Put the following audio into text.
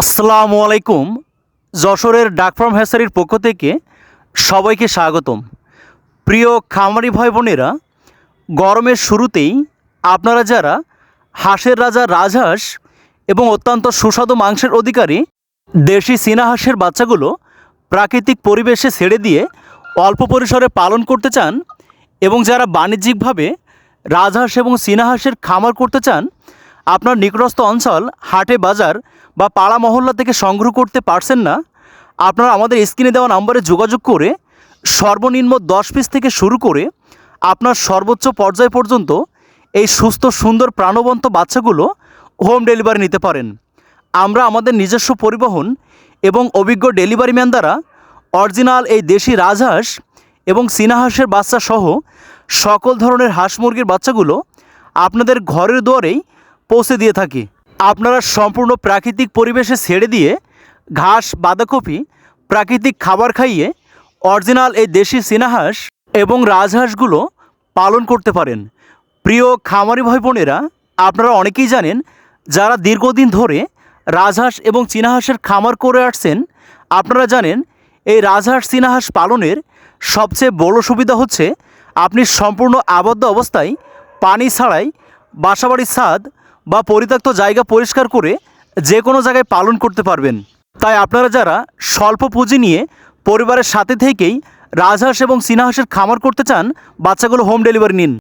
আসসালামু আলাইকুম। যশোরের ডাকফার্ম হ্যাসারির পক্ষ থেকে সবাইকে স্বাগতম। প্রিয় খামারি ভাই বোনেরা, গরমের শুরুতেই আপনারা যারা হাঁসের রাজা রাজহাঁস এবং অত্যন্ত সুস্বাদু মাংসের অধিকারী দেশি চীনা হাঁসের বাচ্চাগুলো প্রাকৃতিক পরিবেশে ছেড়ে দিয়ে অল্প পরিসরে পালন করতে চান এবং যারা বাণিজ্যিকভাবে রাজহাঁস এবং চীনা হাঁসের খামার করতে চান আপনার নিকটস্থ অঞ্চল, হাটে বাজার বা পাড়া মহল্লা থেকে সংগ্রহ করতে পারছেন না? আপনারা আমাদের স্ক্রিনে দেওয়া নম্বরে যোগাযোগ করে সর্বনিম্ন দশ পিস থেকে শুরু করে আপনার সর্বোচ্চ পর্যায় পর্যন্ত এই সুস্থ, সুন্দর, প্রাণবন্ত বাচ্চাগুলো হোম ডেলিভারি নিতে পারেন। আমরা আমাদের নিজস্ব পরিবহন এবং অভিজ্ঞ ডেলিভারি ম্যান দ্বারা অরিজিনাল এই দেশি রাজহাঁস এবং চীনা হাঁসের বাচ্চা সহ সকল ধরনের হাঁস মুরগির বাচ্চাগুলো আপনাদের ঘরের দুয়ারেই পৌঁছে দিয়ে থাকি। আপনারা সম্পূর্ণ প্রাকৃতিক পরিবেশে ছেড়ে দিয়ে ঘাস, বাঁধাকপি, প্রাকৃতিক খাবার খাইয়ে অরিজিনাল এই দেশি চীনা হাঁস এবং রাজহাঁসগুলো পালন করতে পারেন। প্রিয় খামারি ভাই বোনেরা, আপনারা অনেকেই জানেন, যারা দীর্ঘদিন ধরে রাজহাঁস এবং চীনা হাঁসের খামার করে আসছেন, আপনারা জানেন, এই রাজহাঁস চীনা হাঁস পালনের সবচেয়ে বড় সুবিধা হচ্ছে, আপনি সম্পূর্ণ আবদ্ধ অবস্থায় পানি ছাড়াই বাসাবাড়ির ছাদ বা পরিত্যক্ত জায়গা পরিষ্কার করে যে কোনো জায়গায় পালন করতে পারবেন। তাই আপনারা যারা স্বল্প পুঁজি নিয়ে পরিবারের সাথে থেকেই রাজহাঁস এবং চীনাহাঁসের খামার করতে চান, বাচ্চাগুলো হোম ডেলিভারি নিন।